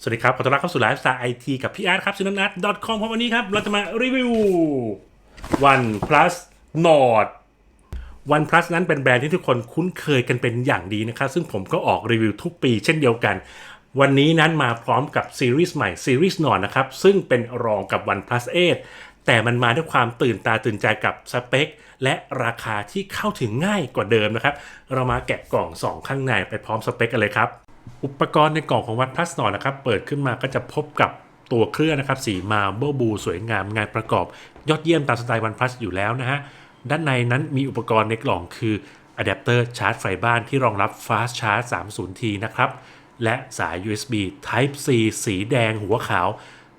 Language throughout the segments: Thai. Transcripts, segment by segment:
สวัสดีครับ ขอต้อนรับเข้าสู่ไลฟ์สไตล์ไอทีกับพี่อาร์ตครับชินนัท .com เพราะวันนี้ครับ เราจะมารีวิว OnePlus Nord OnePlus นั้นเป็นแบรนด์ที่ทุกคนคุ้นเคยกันเป็นอย่างดีนะครับ ซึ่งผมก็ออกรีวิวทุกปีเช่นเดียวกัน วันนี้นั้นมาพร้อมกับซีรีส์ใหม่ซีรีส์ Nord นะครับ ซึ่งเป็นรองกับ OnePlus 8 แต่มันมาด้วยความตื่นตาตื่นใจกับสเปค และราคาที่เข้าถึงง่ายกว่าเดิมนะครับ เรามาแกะกล่อง 2 ข้างในไปพร้อมสเปคกันเลยครับ อุปกรณ์ในกล่องของ OnePlus Nord นะครับ เปิดขึ้นมาก็จะพบกับตัวเครื่องนะครับ สีมาเบอร์บูสวยงามงานประกอบ ยอดเยี่ยมตามสไตล์ OnePlus อยู่แล้วนะฮะ ด้านในนั้นมีอุปกรณ์ในกล่องคืออะแดปเตอร์ชาร์จไฟบ้านที่รองรับ Fast Charge 30T นะครับ และสาย USB Type C สีแดงหัวขาว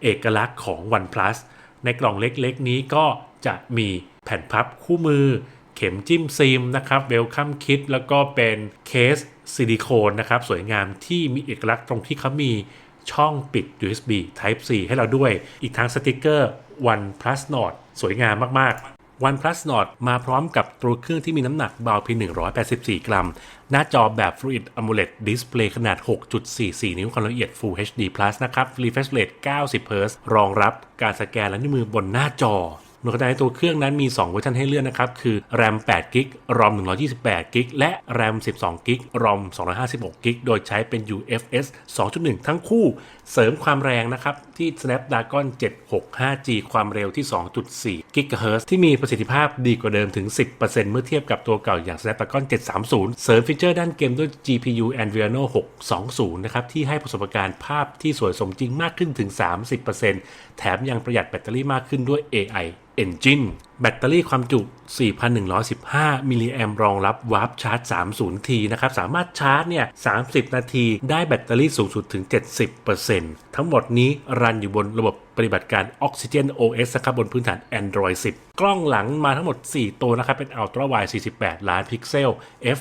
เอกลักษณ์ของ OnePlus ในกล่องเล็กๆ นี้ก็จะมีแผ่นพับคู่มือ เข็มจิ้มซิมนะครับเวลคัมคิดแล้วก็เป็นเคสซิลิโคนนะครับสวยงามที่มีเอกลักษณ์ตรงที่เขามีช่องปิด USB Type C ให้เราด้วย อีกทั้งสติกเกอร์ OnePlus Nord สวยงามมาก ๆ OnePlus Nord มาพร้อมกับตัวเครื่องที่มีน้ำหนักเบาเพียง 184 กรัม หน้าจอแบบ Fluid AMOLED Display ขนาด 6.44 นิ้วความละเอียด Full HD Plus นะครับ Refresh Rate 90 Hz รองรับการสแกนและนิ้วมือบนหน้าจอ โดยขนาดในตัวเครื่องนั้นมี 2 เวอร์ชันให้เลือกนะครับ คือ RAM 8 g b ROM 128 g b และ RAM 12 g b ROM 256 g b โดยใช้เป็น UFS 2.1 ทั้งคู่ เสริมความแรงนะครับ ที่ Snapdragon 765G ความเร็วที่ 2.4 GHz ที่มีประสิทธิภาพดีกว่าเดิมถึง 10%เมื่อเทียบกับตัวเก่าอย่าง Snapdragon 730 เสริมฟีเจอร์ด้านเกมด้วย GPU Adreno 620 นะครับ ที่ให้ประสบการณ์ภาพที่สวยสมจริงมากขึ้นถึง 30% แถมยังประหยัดแบตเตอรี่มากขึ้นด้วย AI Engine แบตเตอรี่ความจุ 4,115 มิลลิแอมรองรับวาร์ปชาร์จ 30T นะครับ สามารถชาร์จเนี่ย 30 นาทีได้แบตเตอรี่สูงสุดถึง 70%ทั้งหมดนี้รันอยู่บนระบบปฏิบัติการ Oxygen OS นะครับบนพื้นฐาน Android 10 กล้องหลังมาทั้งหมด 4 ตัวนะครับ เป็น Ultra Wide 48 ล้านพิกเซล f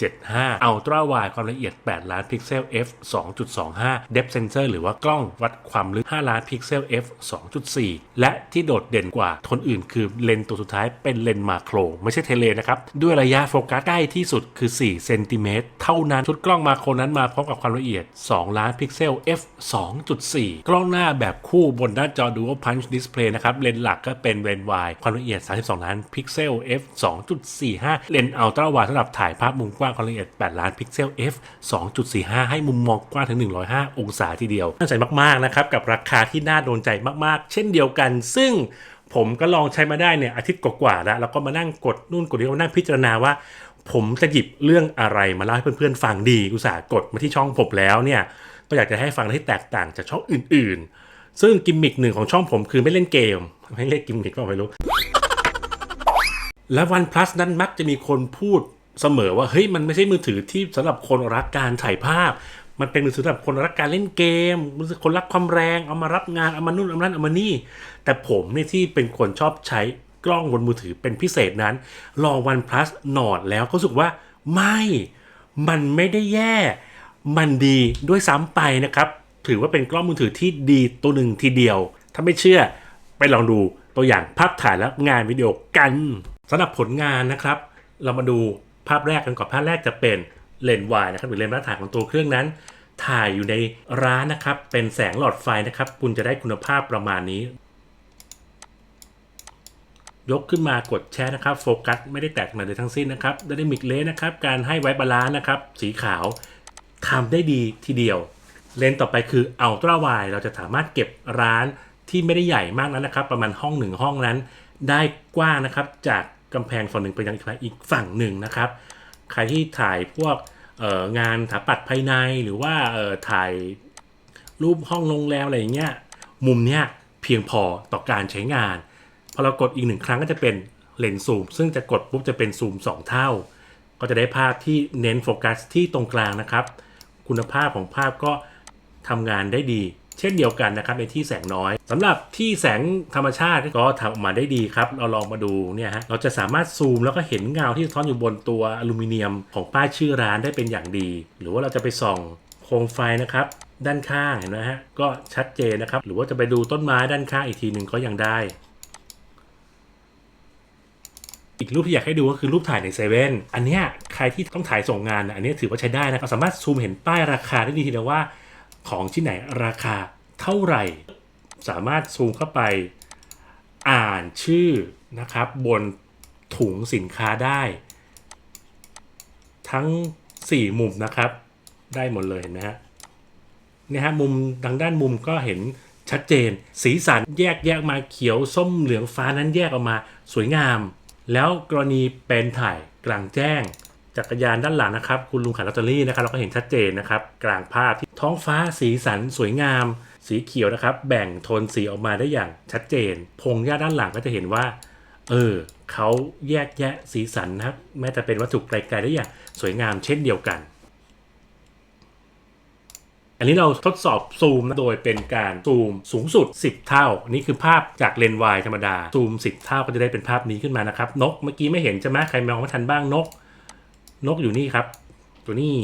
1.75 Ultra Wide ความละเอียด 8 ล้านพิกเซล f 2.25 Depth Sensor หรือว่ากล้องวัดความลึก 5 ล้านพิกเซล f 2.4 และที่โดดเด่นกว่าคนอื่นคือเลนตัวสุดท้ายเป็นเลนมาโคร ไม่ใช่เทเลนะครับ ด้วยระยะโฟกัสใกล้ที่สุดคือ 4 เซนติเมตรเท่านั้น ชุดกล้องมาโครนั้นมาพร้อมกับความละเอียด 2 ล้านพิกเซล f 2.4 กล้องหน้าแบบคู่บนหน้าจอ Dual Punch Display นะครับ เลนหลักก็เป็นเลนวายความละเอียด 32 ล้านพิกเซล f 2.45 เลนอัลตร้าวด์สำหรับถ่ายภาพมุมกว้างความละเอียด 8 ล้านพิกเซล f 2.45 ให้มุมมองกว้างถึง 105 องศาทีเดียวน่าสนใจมากๆนะครับกับราคาที่น่าโดนใจมากๆ เช่นเดียวกัน ซึ่ง ผมก็ลองใช้มาได้เนี่ยอาทิตย์กว่าๆแล้วแล้วก็มานั่งกดนู่นกดนี่มานั่งพิจารณาว่า ผมจะหยิบเรื่องอะไรมาเล่าให้เพื่อนๆฟังดีอุตส่าห์กดมาที่ช่องผมแล้วเนี่ยก็อยากจะให้ฟังที่แตกต่างจากช่องอื่นๆ ซึ่งกิมมิคหนึ่งของช่องผมคือไม่เล่นเกมไม่เล่นกิมมิคก็ไม่รู้ และ OnePlus นั้นมักจะมีคนพูดเสมอว่าเฮ้ยมันไม่ใช่มือถือที่สำหรับคนรักการถ่ายภาพ มันเป็นมือถือสำหรับคนรักการเล่นเกมมือถือคนรักความแรงเอามารับงานเอามานู่นเอามานั่นเอามานี่ แต่ผมเนี่ยที่เป็นคนชอบใช้กล้องบนมือถือเป็นพิเศษนั้นลอง OnePlus Nord แล้วก็รู้สึกว่าไม่มันไม่ได้แย่ มันดีด้วยซ้ำไปนะครับ ถือว่าเป็นกล้องมือถือที่ดีตัวหนึ่งทีเดียว ถ้าไม่เชื่อไปลองดูตัวอย่างภาพถ่ายและงานวิดีโอกันสำหรับผลงานนะครับ เรามาดูภาพแรกกันก่อนภาพแรกจะเป็นเลนส์วายนะครับหรือเลนส์มาตรฐานของตัวเครื่องนั้น ถ่ายอยู่ในร้านนะครับ เป็นแสงหลอดไฟนะครับ คุณจะได้คุณภาพประมาณนี้ ยกขึ้นมากดแชร์นะครับ โฟกัสไม่ได้แตกมาเลยทั้งสิ้นนะครับไดนามิกเลนนะครับ การให้ไว้บาลานซ์นะครับ สีขาวทำได้ดีทีเดียว เลนส์ต่อไปคืออัลตร้าไวเราจะสามารถเก็บร้านที่ไม่ได้ใหญ่มากนั้นนะครับ ประมาณห้องหนึ่งห้องนั้น ได้กว้างนะครับจากกำแพงฝั่งหนึ่งไปยังอีกฝั่งหนึ่งนะครับ ใครที่ถ่ายพวก งานถาปัดภายในหรือว่าถ่ายรูปห้องโรงแรมอะไรอย่างเงี้ยมุมเนี้ยเพียงพอต่อการใช้งานพอเรากดอีกหนึ่งครั้งก็จะเป็นเลนส์ซูม ซึ่งจะกดปุ๊บจะเป็นซูม 2 เท่า ก็จะได้ภาพที่เน้นโฟกัสที่ตรงกลางนะครับ คุณภาพของภาพก็ทำงานได้ดี ช่นเดียวกันนะครับในที่แสงน้อยสำหรับที่แสงธรรมชาติก็ทำออกมาได้ดีครับ เราลองมาดูเนี่ยฮะเราจะสามารถซูมแล้วก็เห็นเงาที่สะท้อนอยู่บนตัวอลูมิเนียมของป้ายชื่อร้านได้เป็นอย่างดี หรือว่าเราจะไปส่องโคมไฟนะครับด้านข้างเห็นไหมฮะก็ชัดเจนนะครับ หรือว่าจะไปดูต้นไม้ด้านข้างอีกทีหนึ่งก็ยังได้ อีกรูปที่อยากให้ดูก็คือรูปถ่ายในเซเว่นอันเนี้ยใครที่ต้องถ่ายส่งงานนะอันเนี้ยถือว่าใช้ได้นะเราสามารถซูมเห็นป้ายราคาได้ดีทีเดียวว่า ของที่ไหนราคาเท่าไหร่ สามารถซูมเข้าไปอ่านชื่อนะครับบนถุงสินค้าได้ ทั้ง 4 มุมนะครับ ได้หมดเลยเห็นไหมฮะเนี่ยฮะมุมทางด้านมุมก็เห็นชัดเจน สีสันแยกแยกมาเขียวส้มเหลืองฟ้านั้นแยกออกมาสวยงาม แล้วกรณีเป็นถ่ายกลางแจ้ง จักรยานด้านหลังนะครับ คุณลุงขายลอตเตอรี่นะครับเราก็เห็นชัดเจนนะครับ กลางภาพที่ท้องฟ้าสีสันสวยงาม สีเขียวนะครับ แบ่งโทนสีออกมาได้อย่างชัดเจน พงหญ้าด้านหลังก็จะเห็นว่า เออเขาแยกแยะสีสันนะครับ แม้แต่เป็นวัตถุไกลๆได้อย่างสวยงามเช่นเดียวกัน อันนี้เราทดสอบซูมโดยเป็นการซูมสูงสุด 10 เท่า นี่คือภาพจากเลนส์วายธรรมดาซูม 10 เท่าก็จะได้เป็นภาพนี้ขึ้นมานะครับ นกเมื่อกี้ไม่เห็นใช่ไหมใครมองไม่ทันบ้างนก นกอยู่นี่ครับ ตัวนี้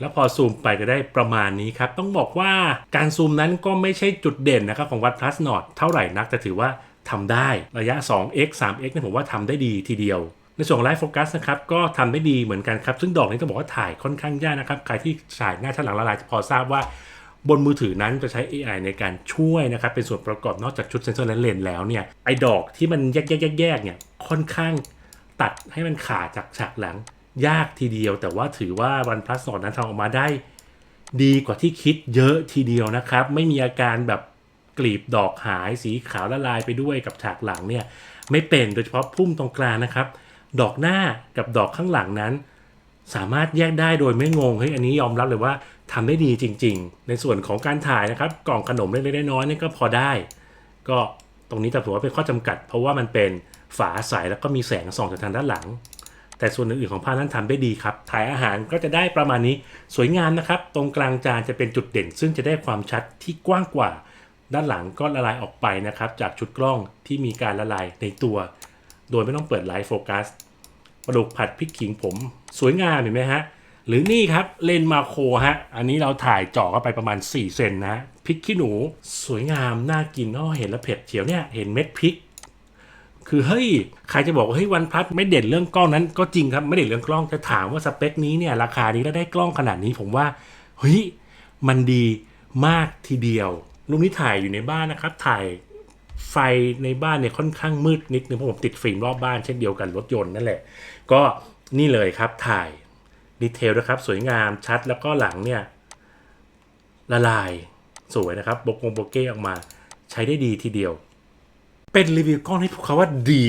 แล้วพอซูมไปก็ได้ประมาณนี้ครับ ต้องบอกว่าการซูมนั้นก็ไม่ใช่จุดเด่นนะครับของวัด plus nord เท่าไหร่นักแต่ถือว่าทำได้ระยะ 2x 3x เนี่ยผมว่าทำได้ดีทีเดียวในส่วนของไลฟ์โฟกัสนะครับก็ทำได้ดีเหมือนกันครับ ซึ่งดอกนี้ต้องบอกว่าถ่ายค่อนข้างยากนะครับ ใครที่ถ่ายหน้าชั้นหลังละลายจะพอทราบว่า บนมือถือนั้นจะใช้ AI ในการช่วยนะครับ เป็นส่วนประกอบนอกจากชุดเซนเซอร์และเลนส์แล้วเนี่ยไอ้ดอกที่มันแยกๆๆเนี่ยค่อนข้าง ตัดให้มันขาดจากฉากหลังยากทีเดียว แต่ว่าถือว่าวันพลัสสอนนั้นทำออกมาได้ ดีกว่าที่คิดเยอะทีเดียวนะครับ ไม่มีอาการแบบกลีบดอกหายสีขาวละลายไปด้วยกับฉากหลังเนี่ยไม่เป็นโดยเฉพาะพุ่มตรงกลางนะครับ ดอกหน้ากับดอกข้างหลังนั้น สามารถแยกได้โดยไม่งงเฮ้ยอันนี้ยอมรับเลยว่าทำได้ดีจริง ๆ ในส่วนของการถ่ายนะครับ กล่องขนมเล็กๆน้อยๆนี่ก็พอได้ ก็ตรงนี้แต่ถือว่าเป็นข้อจำกัด เพราะว่ามันเป็น ฝาใสแล้วก็มีแสงส่องจากทางด้านหลัง แต่ส่วนอื่นๆของภาพนั้นทำได้ดีครับถ่ายอาหารก็จะได้ประมาณนี้สวยงามนะครับ ตรงกลางจานจะเป็นจุดเด่น ซึ่งจะได้ความชัดที่กว้างกว่า ด้านหลังก็ละลายออกไปนะครับ จากชุดกล้องที่มีการละลายในตัว โดยไม่ต้องเปิดไลท์โฟกัสปลาดุกผัดพริกขิงผม สวยงามเห็นไหมฮะหรือนี่ครับเลนมาโครฮะ อันนี้เราถ่ายเจาะเข้าไปประมาณ 4 เซนนะพริกขี้หนู สวยงาม น่ากินอ้อเห็นแล้วเผ็ดเฉียวเนี่ย เห็นเม็ดพริก คือเฮ้ยใครจะบอกว่าเฮ้ยวันพลัสไม่เด่นเรื่องกล้องนั้น ก็จริงครับไม่เด่นเรื่องกล้องจะถามว่าสเปคนี้เนี่ยราคานี้แล้วได้กล้องขนาดนี้ผมว่าเฮ้ยมันดีมากทีเดียวรูปนี้ถ่ายอยู่ในบ้านนะครับ ถ่ายไฟในบ้านเนี่ยค่อนข้างมืดนิดนึงเพราะผมติดฟิล์มรอบบ้านเช่นเดียวกันรถยนต์นั่นแหละ ก็นี่เลยครับถ่ายดีเทลนะครับสวยงามชัดแล้วก็หลังเนี่ยละลายสวยนะครับโบกงโบเก้ออกมาใช้ได้ดีทีเดียว เป็นรีวิวกล้องที่พวกเขาว่าดี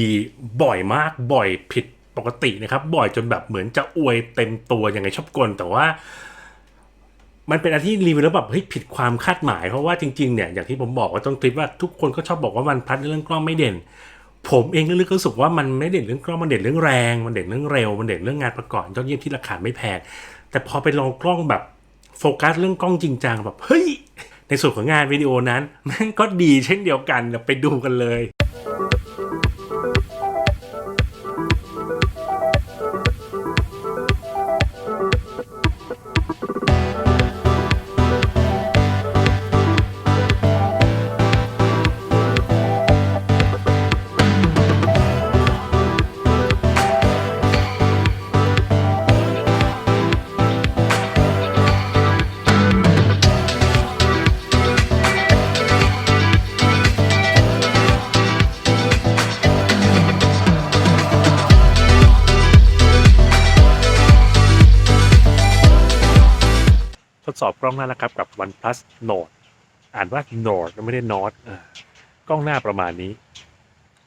บ่อยมากบ่อยผิดปกตินะครับ บ่อยจนแบบเหมือนจะอวยเต็มตัวยังไงชอบกลแต่ว่า มันเป็นอันที่รีวิวแล้วแบบเฮ้ยผิดความคาดหมายเพราะว่าจริงๆเนี่ยอย่างที่ผมบอกว่าต้นคลิปว่าทุกคนก็ชอบบอกว่ามันพัดเรื่องกล้องไม่เด่น ผมเองลึกๆก็รู้สึกว่ามันไม่เด่นเรื่องกล้องมันเด่นเรื่องแรง มันเด่นเรื่องเร็ว มันเด่นเรื่องงานประกอบยอดเยี่ยมที่ราคาไม่แพงแต่พอไปลองกล้องแบบโฟกัสเรื่องกล้องจริงจังแบบเฮ้ย ในส่วนของงานวิดีโอนั้นมันก็ดีเช่นเดียวกันไปดูกันเลย ดสอบกล้องหน้านะครับกับ OnePlus Nord อ่านว่า Nord ไม่ได้ Nord อ่ากล้องหน้าประมาณนี้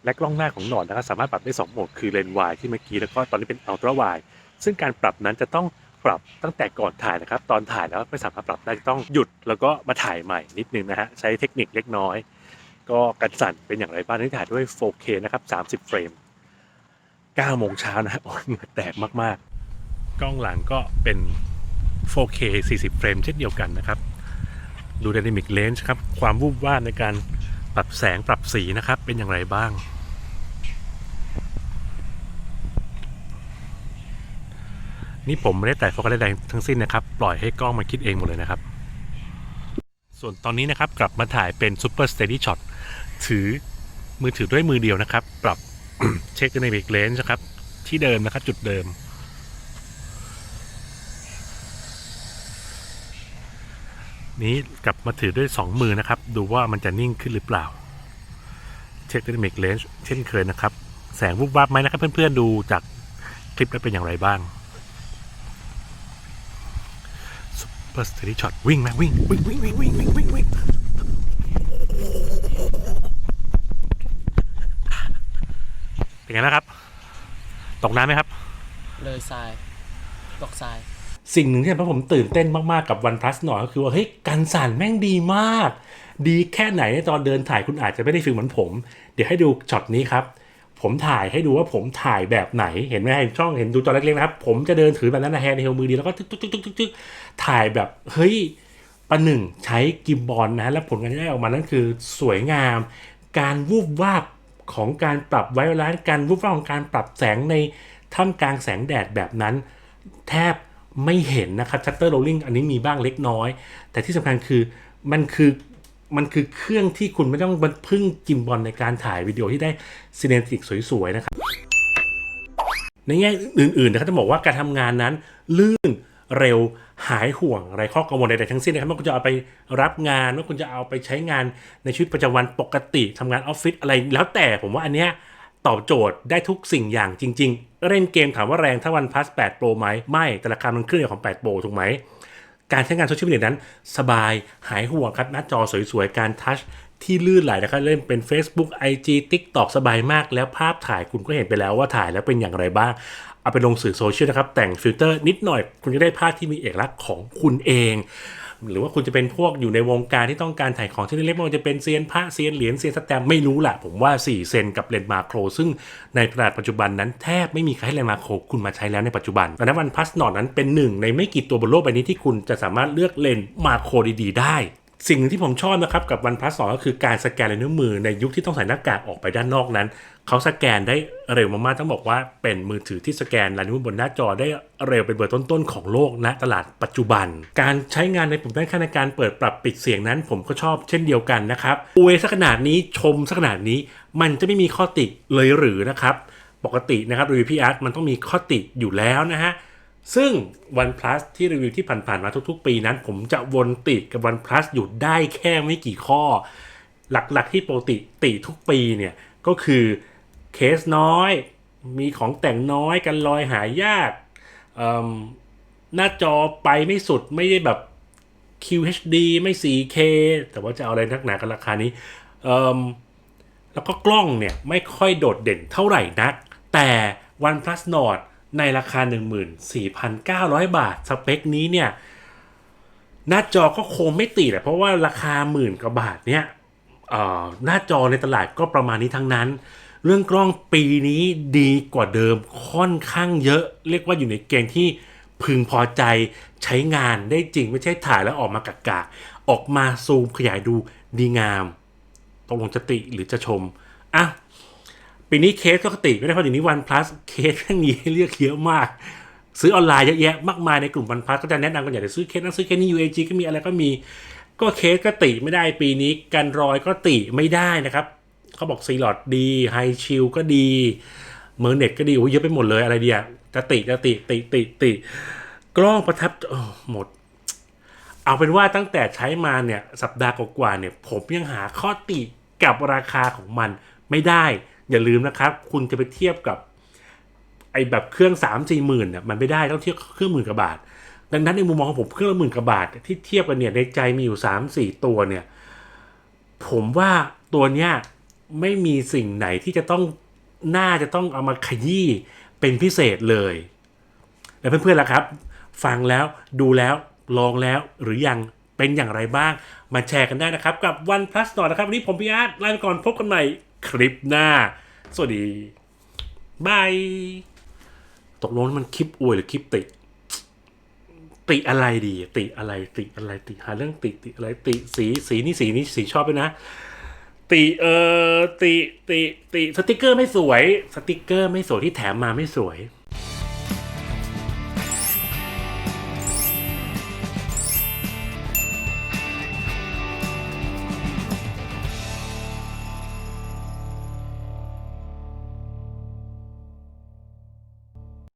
และกล้องหน้าของ Nord นะครับสามารถปรับได้ 2 โหมดคือเลนส์วายที่เมื่อกี้แล้วก็ตอนนี้เป็น Ultra Wide ซึ่งการปรับนั้นจะต้องปรับตั้งแต่ก่อนถ่ายนะครับ ตอนถ่ายแล้วไม่สามารถปรับได้ต้องหยุดแล้วก็มาถ่ายใหม่นิดนึงนะฮะใช้เทคนิคเล็กน้อย ก็กันสั่นเป็นอย่างไรบ้างที่ถ่ายด้วย 4K นะครับ 30 เฟรม 9 โมงเช้านะฮะโอ้ยแตกมากๆ กล้องหลังก็เป็น 4K 40 เฟรมเช่นเดียวกันนะครับ ดู Dynamic Range ครับ ความวูบวาบในการปรับแสงปรับสีนะครับ เป็นอย่างไรบ้าง นี่ผมไม่ได้แต่โฟกัสใดๆทั้งสิ้นนะครับ ปล่อยให้กล้องมันคิดเองหมดเลยนะครับ ส่วนตอนนี้นะครับกลับมาถ่ายเป็น Super Steady Shot ถือมือถือด้วยมือเดียวนะครับ ปรับเช็ค Dynamic Range นะครับ ที่เดิมนะครับจุดเดิม นี้กลับมาถือด้วย 2 มือนะครับ ดูว่ามันจะนิ่งขึ้นหรือเปล่า เช็ค dynamic range เช่นเคยนะครับ แสงวุบวับไหมนะครับ เพื่อนๆดูจากคลิปแล้วเป็นอย่างไรบ้าง Super Steady Shot วิ่งไหมวิ่งวิ่งวิ่งวิ่งวิ่งวิ่งวิ่งวิ่งเป็นไงบ้างครับ ตกน้ำไหมครับ เลยทราย ตกทราย สิ่งหนึ่งที่ทำให้ผมตื่นเต้นมากๆกับ OnePlus หน่อยก็คือว่าเฮ้ยกันสั่นแม่งดีมาก ดีแค่ไหนตอนเดินถ่ายคุณอาจจะไม่ได้ฟิลเหมือนผม เดี๋ยวให้ดูช็อตนี้ครับผมถ่ายให้ดูว่าผมถ่ายแบบไหนเห็นไหมเห็นช่องเห็นดูจอเล็กๆนะครับ ผมจะเดินถือแบบนั้นนะแฮนด์เฮลมือดีแล้วก็ตึ๊กตึ๊กตึ๊กตึ๊กตึ๊กถ่ายแบบเฮ้ยประหนึ่งใช้กิมบอลนะแล้วผลงานที่ได้ออกมานั่นคือสวยงาม การวูบวาบของการปรับไวโอลันการวูบวาบของการปรับแสงในท่ามกลางแสงแดดแบบนั้น แทบ ไม่เห็นนะครับชัตเตอร์โรลลิ่งอันนี้มีบ้างเล็กน้อย แต่ที่สำคัญคือมันคือมันคือเครื่องที่คุณไม่ต้องพึ่งกิมบอลในการถ่ายวิดีโอที่ได้ซีเนติกสวย ๆ นะครับ ในแง่อื่น ๆ นะครับต้องบอกว่าการทำงานนั้นลื่นเร็วหายห่วงไรข้อกังวลใดๆทั้งสิ้นนะครับไม่ว่าคุณจะเอาไปรับงานว่าคุณจะเอาไปใช้งานในชีวิตประจำวันปกติทำงานออฟฟิศอะไรแล้วแต่ผมว่าอันเนี้ย ตอบโจทย์ได้ทุกสิ่งอย่างจริง ๆ เล่นเกมถามว่าแรงเท่าวันพัส8 Pro ไหมไม่ แต่ราคามันขึ้นอย่างของ8 Pro ถูกไหม การใช้งานโซเชียลมีเดียนั้น สบายหายห่วงครับ หน้าจอสวยๆ การทัชที่ลื่นไหลนะครับเล่นเป็น Facebook IG TikTok สบายมาก แล้วภาพถ่ายคุณก็เห็นไปแล้วว่าถ่ายแล้วเป็นอย่างไรบ้าง เอาไปลงสื่อโซเชียลนะครับ แต่งฟิลเตอร์นิดหน่อย คุณจะได้ภาพที่มีเอกลักษณ์ของคุณเอง หรือว่าคุณจะเป็นพวกอยู่ในวงการที่ต้องการถ่ายของที่เล็กๆไม่ว่าจะเป็นเซียนพระเซียนเหรียญเซียนสแตมไม่รู้แหละผมว่า 4 เซนกับเลนส์มาโคร ซึ่งในตลาดปัจจุบันนั้นแทบไม่มีใครให้เลนส์มาโครคุณมาใช้แล้วในปัจจุบันดังนั้นวันพัสนอตนั้นเป็นหนึ่งในไม่กี่ตัวบนโลกใบนี้ที่คุณจะสามารถเลือกเลนส์มาโครดีๆ ได้สิ่งหนึ่งที่ผมชอบนะครับกับวันพัสสองก็คือการสแกนลายนิ้วมือในยุคที่ต้องใส่หน้ากากออกไปด้านนอกนั้น เขาสแกนได้เร็วมากๆต้องบอกว่าเป็นมือถือที่สแกนลายนิ้วมือบนหน้าจอได้เร็วเป็นเบอร์ต้นๆของโลกณตลาดปัจจุบัน การใช้งานในปุ่มด้านข้างในการเปิดปรับปิดเสียงนั้น ผมก็ชอบเช่นเดียวกันนะครับอวยสักขนาดนี้ชมสักขนาดนี้ มันจะไม่มีข้อติเลยหรือนะครับ ปกตินะครับรีวิวพีอาร์ตมันต้องมีข้อติอยู่แล้วนะฮะซึ่ง OnePlus ที่รีวิวที่ผ่านๆมาทุกๆ ปีนั้น ผมจะวนติดกับ OnePlus อยู่ได้แค่ไม่กี่ข้อ หลักๆที่ปกติติทุกปีเนี่ยก็คือ เคสน้อย มีของแต่งน้อยกันลอยหายากหน้าจอไปไม่สุดไม่ได้แบบ QHD ไม่ 4K แต่ว่าจะเอาอะไรนักหนากันราคานี้ แล้วก็กล้องเนี่ยไม่ค่อยโดดเด่นเท่าไหร่นัก แต่ OnePlus Nord ในราคา 14,900 บาท สเปคนี้เนี่ย หน้าจอก็คงไม่ติดแหละเพราะว่าราคาหมื่นกว่าบาทเนี่ยหน้าจอในตลาดก็ประมาณนี้ทั้งนั้น เรื่องกล้องปีนี้ดีกว่าเดิมค่อนข้างเยอะ เรียกว่าอยู่ในเกณฑ์ที่พึงพอใจใช้งานได้จริงไม่ใช่ถ่ายแล้วออกมากะกะ ออกมาซูมขยายดูดีงามตกลงจะติหรือจะชมอะปีนี้เคสก็ติไม่ได้เพราะเดี๋ยวนี้วันพลัสเคสแม่งมีให้เลือกเยอะมาก ซื้อออนไลน์เยอะแยะมากมายในกลุ่มวันพลัสก็จะแนะนำกันอย่างเดี๋ยวซื้อเคสนั้นซื้อเคสนี้ UAG ก็มีอะไรก็มี ก็เคสก็ติไม่ได้ปีนี้กันรอยก็ติไม่ได้นะครับ เขาบอกซีลอดดีไฮชิลก็ดีเมอร์เน็ตก็ดีโอ้ยเยอะไปหมดเลยอะไรเดียจะติจะติติติติกล้องประทับหมด เอาเป็นว่าตั้งแต่ใช้มาเนี่ยสัปดาห์กว่าๆเนี่ยผมยังหาข้อติกับราคาของมันไม่ได้ อย่าลืมนะครับ คุณจะไปเทียบกับไอแบบเครื่อง3ามสี่หมื่นเนี่ยมันไม่ได้ต้องเทียบเครื่องหมื่นกว่าบาท ดังนั้นในมุมมองของผมเครื่องละหมื่นกว่าบาทที่เทียบกันเนี่ยในใจมีอยู่3 4ตัวเนี่ยผมว่าตัวเนี้ย ไม่มีสิ่งไหนที่จะต้องน่าจะต้องเอามาขยี้เป็นพิเศษเลย แล้วเพื่อนๆล่ะครับ ฟังแล้วดูแล้วลองแล้วหรือยังเป็นอย่างไรบ้าง มาแชร์กันได้นะครับ กับ One Plus ต่อนะครับ วันนี้ผมพี่อาร์ตลาไปก่อนพบกันใหม่คลิปหน้า สวัสดีบาย ตกลงมันคลิปอวยหรือคลิปติ ติอะไรดี ติอะไรติอะไรติหาเรื่องติติอะไรติสีสีนี่สีนี่สีชอบด้วยนะ ติเออติติติสติกเกอร์ไม่สวย สติกเกอร์ไม่สวยที่แถมมาไม่สวย